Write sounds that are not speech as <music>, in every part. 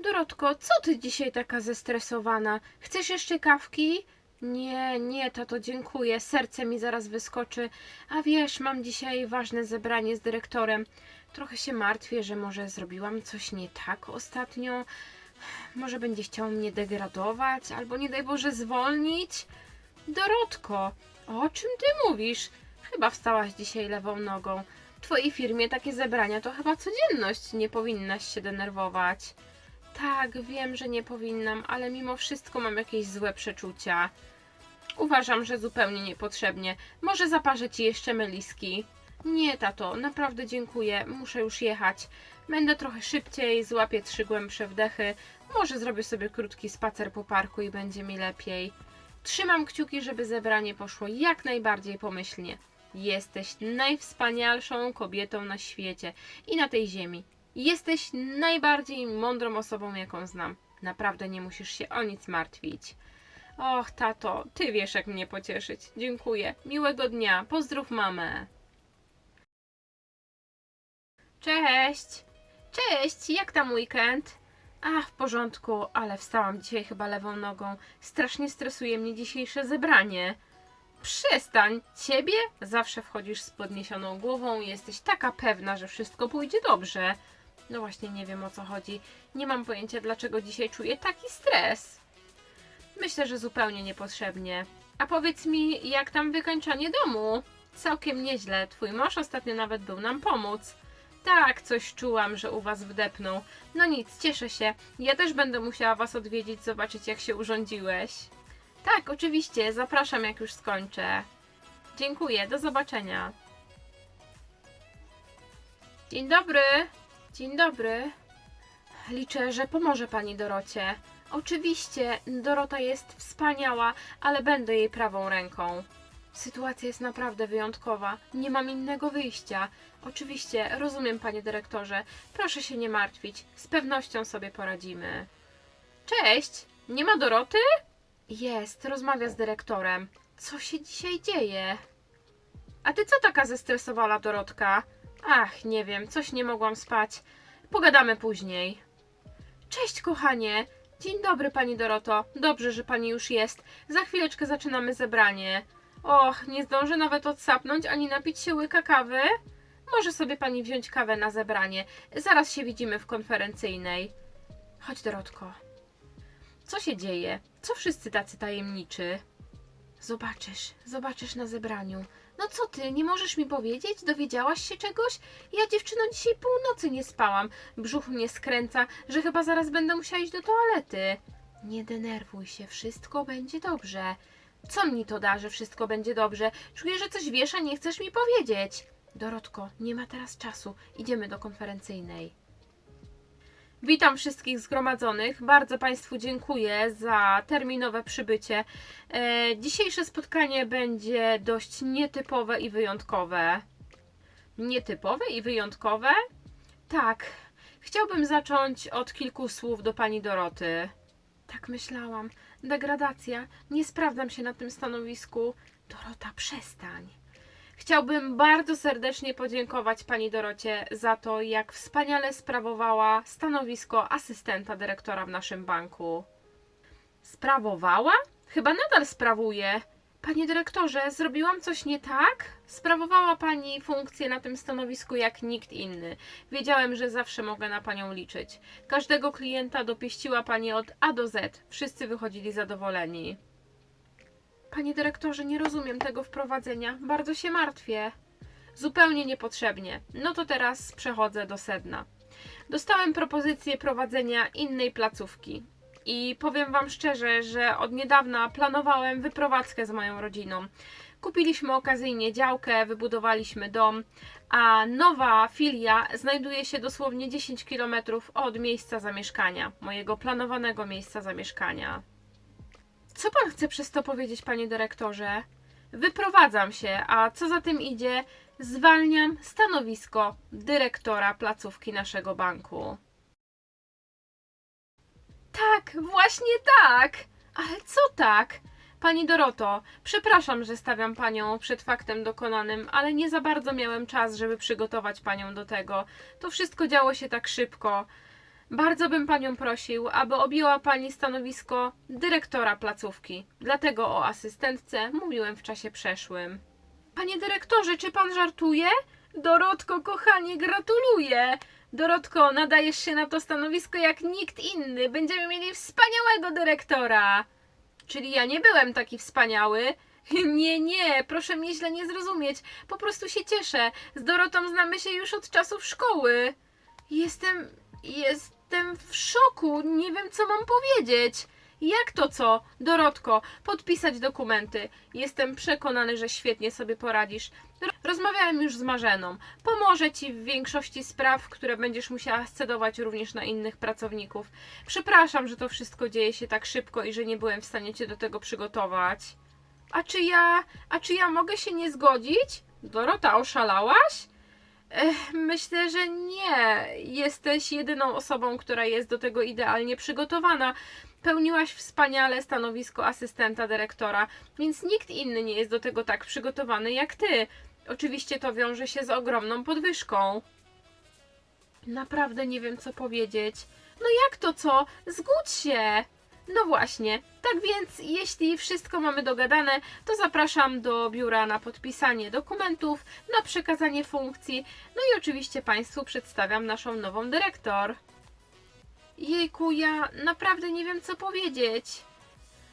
Dorotko, co ty dzisiaj taka zestresowana? Chcesz jeszcze kawki? Nie, nie, tato, dziękuję. Serce mi zaraz wyskoczy. A wiesz, mam dzisiaj ważne zebranie z dyrektorem. Trochę się martwię, że może zrobiłam coś nie tak ostatnio. Może będzie chciał mnie degradować, albo nie daj Boże zwolnić. Dorotko, o czym ty mówisz? Chyba wstałaś dzisiaj lewą nogą. W twojej firmie takie zebrania to chyba codzienność. Nie powinnaś się denerwować. Tak, wiem, że nie powinnam, ale mimo wszystko mam jakieś złe przeczucia. Uważam, że zupełnie niepotrzebnie. Może zaparzę ci jeszcze meliski. Nie, tato, naprawdę dziękuję. Muszę już jechać. Będę trochę szybciej, złapię trzy głębsze wdechy. Może zrobię sobie krótki spacer po parku i będzie mi lepiej. Trzymam kciuki, żeby zebranie poszło jak najbardziej pomyślnie. Jesteś najwspanialszą kobietą na świecie i na tej ziemi. Jesteś najbardziej mądrą osobą, jaką znam. Naprawdę nie musisz się o nic martwić. Och, tato, ty wiesz, jak mnie pocieszyć. Dziękuję. Miłego dnia. Pozdrów mamę. Cześć. Cześć, jak tam weekend? A, w porządku, ale wstałam dzisiaj chyba lewą nogą. Strasznie stresuje mnie dzisiejsze zebranie. Przestań! Ciebie? Zawsze wchodzisz z podniesioną głową jesteś taka pewna, że wszystko pójdzie dobrze. No właśnie, nie wiem o co chodzi. Nie mam pojęcia, dlaczego dzisiaj czuję taki stres. Myślę, że zupełnie niepotrzebnie. A powiedz mi, jak tam wykańczanie domu? Całkiem nieźle. Twój mąż ostatnio nawet był nam pomóc. Tak, coś czułam, że u was wdepnął. No nic, cieszę się. Ja też będę musiała was odwiedzić, zobaczyć jak się urządziłeś. Tak, oczywiście, zapraszam jak już skończę. Dziękuję, do zobaczenia. Dzień dobry. Dzień dobry. Liczę, że pomoże pani Dorocie. Oczywiście, Dorota jest wspaniała, ale będę jej prawą ręką. Sytuacja jest naprawdę wyjątkowa. Nie mam innego wyjścia. Oczywiście, rozumiem, panie dyrektorze. Proszę się nie martwić. Z pewnością sobie poradzimy. Cześć! Nie ma Doroty? Jest, rozmawia z dyrektorem. Co się dzisiaj dzieje? A ty co taka zestresowana, Dorotka? Ach, nie wiem, coś nie mogłam spać. Pogadamy później. Cześć, kochanie. Dzień dobry, pani Doroto. Dobrze, że pani już jest. Za chwileczkę zaczynamy zebranie. Och, nie zdążę nawet odsapnąć ani napić się łyka kawy. Może sobie pani wziąć kawę na zebranie. Zaraz się widzimy w konferencyjnej. Chodź, Dorotko. Co się dzieje? Co wszyscy tacy tajemniczy? Zobaczysz, zobaczysz na zebraniu. No co ty, nie możesz mi powiedzieć? Dowiedziałaś się czegoś? Ja dziewczyno dzisiaj północy nie spałam. Brzuch mnie skręca, że chyba zaraz będę musiała iść do toalety. Nie denerwuj się, wszystko będzie dobrze. Co mi to da, że wszystko będzie dobrze? Czuję, że coś wiesz, a nie chcesz mi powiedzieć. Dorotko, nie ma teraz czasu. Idziemy do konferencyjnej. Witam wszystkich zgromadzonych. Bardzo Państwu dziękuję za terminowe przybycie. E, dzisiejsze spotkanie będzie dość nietypowe i wyjątkowe. Nietypowe i wyjątkowe? Tak. Chciałbym zacząć od kilku słów do pani Doroty. Tak myślałam. Degradacja. Nie sprawdzam się na tym stanowisku. Dorota, przestań. Chciałbym bardzo serdecznie podziękować pani Dorocie za to, jak wspaniale sprawowała stanowisko asystenta dyrektora w naszym banku. Sprawowała? Chyba nadal sprawuje. Panie dyrektorze, zrobiłam coś nie tak? Sprawowała pani funkcję na tym stanowisku jak nikt inny. Wiedziałem, że zawsze mogę na panią liczyć. Każdego klienta dopieściła pani od A do Z. Wszyscy wychodzili zadowoleni. Panie dyrektorze, nie rozumiem tego wprowadzenia. Bardzo się martwię. Zupełnie niepotrzebnie. No to teraz przechodzę do sedna. Dostałem propozycję prowadzenia innej placówki. I powiem Wam szczerze, że od niedawna planowałem wyprowadzkę z moją rodziną. Kupiliśmy okazyjnie działkę, wybudowaliśmy dom, a nowa filia znajduje się dosłownie 10 km od miejsca zamieszkania, mojego planowanego miejsca zamieszkania. Co pan chce przez to powiedzieć, panie dyrektorze? Wyprowadzam się, a co za tym idzie, zwalniam stanowisko dyrektora placówki naszego banku. Tak, właśnie tak. Ale co tak? Pani Doroto, przepraszam, że stawiam panią przed faktem dokonanym, ale nie za bardzo miałem czas, żeby przygotować panią do tego. To wszystko działo się tak szybko. Bardzo bym panią prosił, aby objęła pani stanowisko dyrektora placówki. Dlatego o asystentce mówiłem w czasie przeszłym. Panie dyrektorze, czy pan żartuje? Dorotko, kochanie, gratuluję! Dorotko, nadajesz się na to stanowisko jak nikt inny. Będziemy mieli wspaniałego dyrektora. Czyli ja nie byłem taki wspaniały? <laughs> Nie, nie, proszę mnie źle nie zrozumieć. Po prostu się cieszę. Z Dorotą znamy się już od czasów szkoły. Jestem. Jestem w szoku. Nie wiem, co mam powiedzieć. Jak to co? Dorotko, podpisać dokumenty. Jestem przekonany, że świetnie sobie poradzisz. Ro- Rozmawiałem już z Marzeną. Pomoże ci w większości spraw, które będziesz musiała scedować również na innych pracowników. Przepraszam, że to wszystko dzieje się tak szybko i że nie byłem w stanie cię do tego przygotować. A czy ja. A czy ja mogę się nie zgodzić? Dorota, oszalałaś? Myślę, że nie. Jesteś jedyną osobą, która jest do tego idealnie przygotowana. Pełniłaś wspaniale stanowisko asystenta dyrektora, więc nikt inny nie jest do tego tak przygotowany jak ty. Oczywiście to wiąże się z ogromną podwyżką. Naprawdę nie wiem, co powiedzieć. No jak to co? Zgódź się! No właśnie, tak więc jeśli wszystko mamy dogadane, to zapraszam do biura na podpisanie dokumentów, na przekazanie funkcji, no i oczywiście Państwu przedstawiam naszą nową dyrektor. Jejku, ja naprawdę nie wiem co powiedzieć.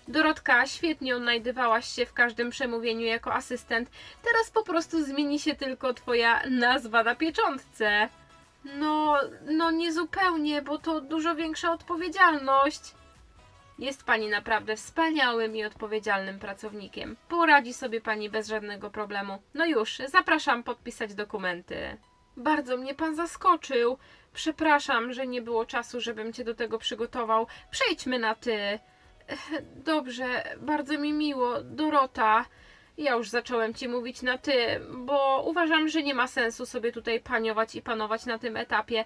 Dorotka, świetnie odnajdywałaś się w każdym przemówieniu jako asystent. Teraz po prostu zmieni się tylko twoja nazwa na pieczątce. No, no nie zupełnie, bo to dużo większa odpowiedzialność. Jest pani naprawdę wspaniałym i odpowiedzialnym pracownikiem. Poradzi sobie pani bez żadnego problemu. No już, zapraszam podpisać dokumenty. Bardzo mnie pan zaskoczył. Przepraszam, że nie było czasu, żebym cię do tego przygotował. Przejdźmy na ty. Dobrze, bardzo mi miło. Dorota. Ja już zacząłem ci mówić na ty, bo uważam, że nie ma sensu sobie tutaj paniować i panować na tym etapie.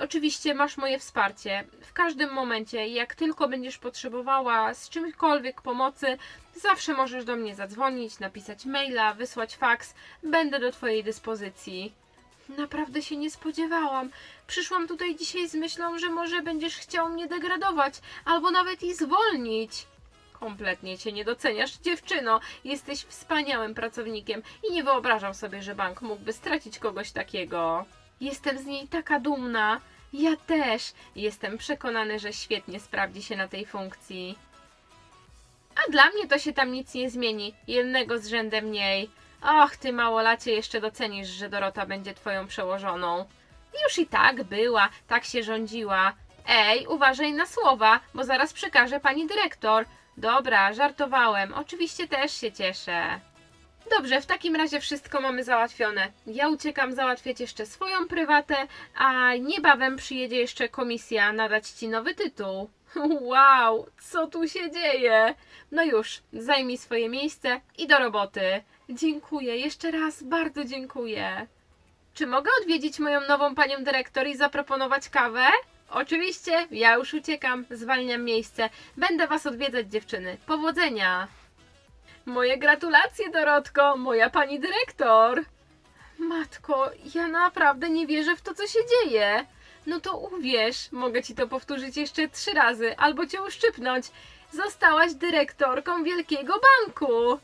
Oczywiście masz moje wsparcie. W każdym momencie, jak tylko będziesz potrzebowała z czymkolwiek pomocy, zawsze możesz do mnie zadzwonić, napisać maila, wysłać faks. Będę do Twojej dyspozycji. Naprawdę się nie spodziewałam. Przyszłam tutaj dzisiaj z myślą, że może będziesz chciał mnie degradować, albo nawet i zwolnić. Kompletnie cię nie doceniasz, dziewczyno. Jesteś wspaniałym pracownikiem i nie wyobrażam sobie, że bank mógłby stracić kogoś takiego. Jestem z niej taka dumna. Ja też. Jestem przekonany, że świetnie sprawdzi się na tej funkcji. A dla mnie to się tam nic nie zmieni. Jednego z rzędem mniej. Och, ty małolacie jeszcze docenisz, że Dorota będzie twoją przełożoną. Już i tak była, tak się rządziła. Ej, uważaj na słowa, bo zaraz przekaże pani dyrektor. Dobra, żartowałem. Oczywiście też się cieszę. Dobrze, w takim razie wszystko mamy załatwione. Ja uciekam załatwiać jeszcze swoją prywatę, a niebawem przyjedzie jeszcze komisja nadać ci nowy tytuł. <laughs> Wow, co tu się dzieje? No już, zajmij swoje miejsce i do roboty. Dziękuję, jeszcze raz bardzo dziękuję. Czy mogę odwiedzić moją nową panią dyrektor i zaproponować kawę? Oczywiście, ja już uciekam, zwalniam miejsce. Będę was odwiedzać, dziewczyny. Powodzenia! Moje gratulacje, Dorotko, moja pani dyrektor. Matko, ja naprawdę nie wierzę w to, co się dzieje. No to uwierz, mogę ci to powtórzyć jeszcze trzy razy, albo cię uszczypnąć. Zostałaś dyrektorką wielkiego banku.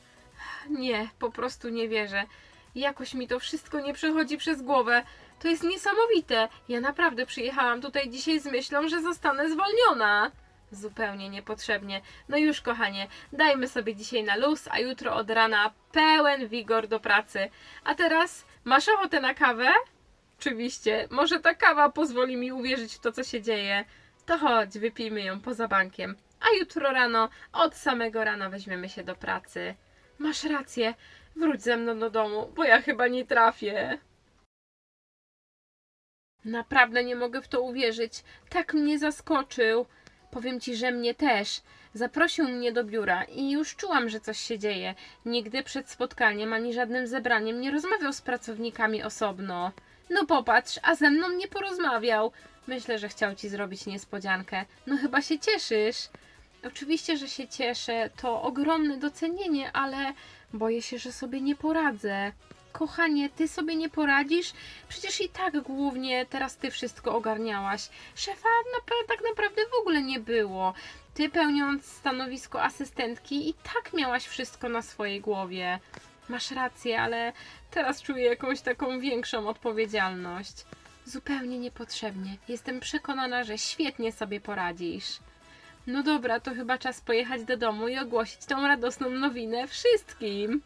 Nie, po prostu nie wierzę. Jakoś mi to wszystko nie przechodzi przez głowę. To jest niesamowite. Ja naprawdę przyjechałam tutaj dzisiaj z myślą, że zostanę zwolniona. Zupełnie niepotrzebnie. No już, kochanie, dajmy sobie dzisiaj na luz, a jutro od rana pełen wigor do pracy. A teraz masz ochotę na kawę? Oczywiście, może ta kawa pozwoli mi uwierzyć w to, co się dzieje. To chodź, wypijmy ją poza bankiem. A jutro rano, od samego rana weźmiemy się do pracy. Masz rację, wróć ze mną do domu, bo ja chyba nie trafię. Naprawdę nie mogę w to uwierzyć. Tak mnie zaskoczył. Powiem ci, że mnie też. Zaprosił mnie do biura i już czułam, że coś się dzieje. Nigdy przed spotkaniem ani żadnym zebraniem nie rozmawiał z pracownikami osobno. No popatrz, a ze mną nie porozmawiał. Myślę, że chciał ci zrobić niespodziankę. No chyba się cieszysz. Oczywiście, że się cieszę, to ogromne docenienie, ale boję się, że sobie nie poradzę. Kochanie, ty sobie nie poradzisz? Przecież i tak głównie teraz ty wszystko ogarniałaś. Szefa tak naprawdę w ogóle nie było. Ty pełniąc stanowisko asystentki i tak miałaś wszystko na swojej głowie. Masz rację, ale teraz czuję jakąś taką większą odpowiedzialność. Zupełnie niepotrzebnie. Jestem przekonana, że świetnie sobie poradzisz. No dobra, to chyba czas pojechać do domu i ogłosić tą radosną nowinę wszystkim.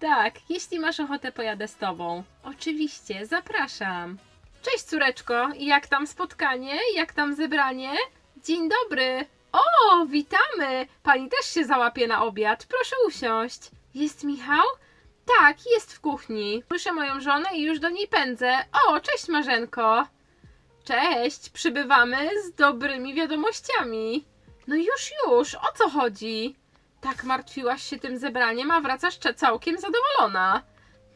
Tak, jeśli masz ochotę, pojadę z tobą. Oczywiście, zapraszam. Cześć, córeczko. Jak tam spotkanie? Jak tam zebranie? Dzień dobry. O, witamy. Pani też się załapie na obiad. Proszę usiąść. Jest Michał? Tak, jest w kuchni. Słyszę moją żonę i już do niej pędzę. O, cześć Marzenko. Cześć, przybywamy z dobrymi wiadomościami. No już, już, o co chodzi? Tak martwiłaś się tym zebraniem, a wracasz całkiem zadowolona.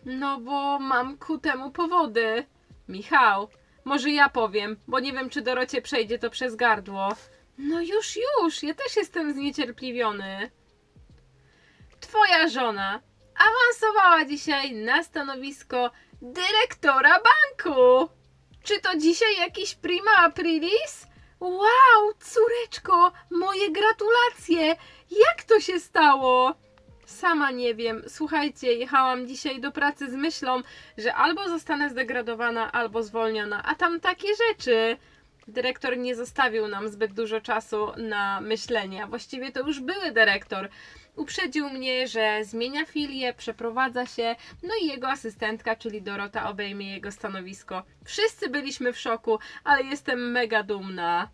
No bo mam ku temu powody. Michał, może ja powiem, bo nie wiem, czy Dorocie przejdzie to przez gardło. No już, już, ja też jestem zniecierpliwiony. Twoja żona awansowała dzisiaj na stanowisko dyrektora banku. Czy to dzisiaj jakiś prima aprilis? Wow, córeczko, moje gratulacje! Jak to się stało? Sama nie wiem. Słuchajcie, jechałam dzisiaj do pracy z myślą, że albo zostanę zdegradowana, albo zwolniona, a tam takie rzeczy. Dyrektor nie zostawił nam zbyt dużo czasu na myślenie, właściwie to już były dyrektor. Uprzedził mnie, że zmienia filię, przeprowadza się, no i jego asystentka, czyli Dorota, obejmie jego stanowisko. Wszyscy byliśmy w szoku, ale jestem mega dumna.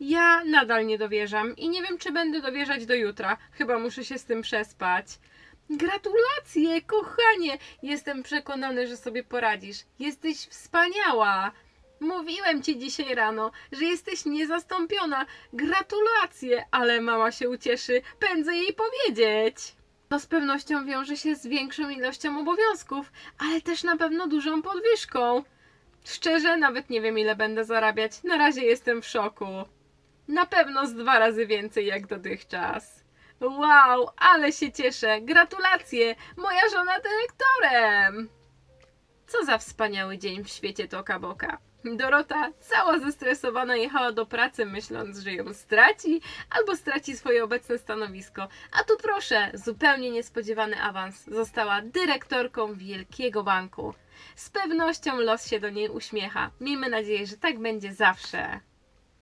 Ja nadal nie dowierzam i nie wiem, czy będę dowierzać do jutra. Chyba muszę się z tym przespać. Gratulacje, kochanie! Jestem przekonany, że sobie poradzisz. Jesteś wspaniała! Mówiłem ci dzisiaj rano, że jesteś niezastąpiona. Gratulacje, ale mama się ucieszy. Pędzę jej powiedzieć. To z pewnością wiąże się z większą ilością obowiązków, ale też na pewno dużą podwyżką. Szczerze, nawet nie wiem, ile będę zarabiać. Na razie jestem w szoku. Na pewno z dwa razy więcej jak dotychczas. Wow, ale się cieszę. Gratulacje! Moja żona dyrektorem! Co za wspaniały dzień w świecie Toka Boka. Dorota, cała zestresowana, jechała do pracy, myśląc, że ją straci albo straci swoje obecne stanowisko. A tu proszę, zupełnie niespodziewany awans. Została dyrektorką wielkiego banku. Z pewnością los się do niej uśmiecha. Miejmy nadzieję, że tak będzie zawsze.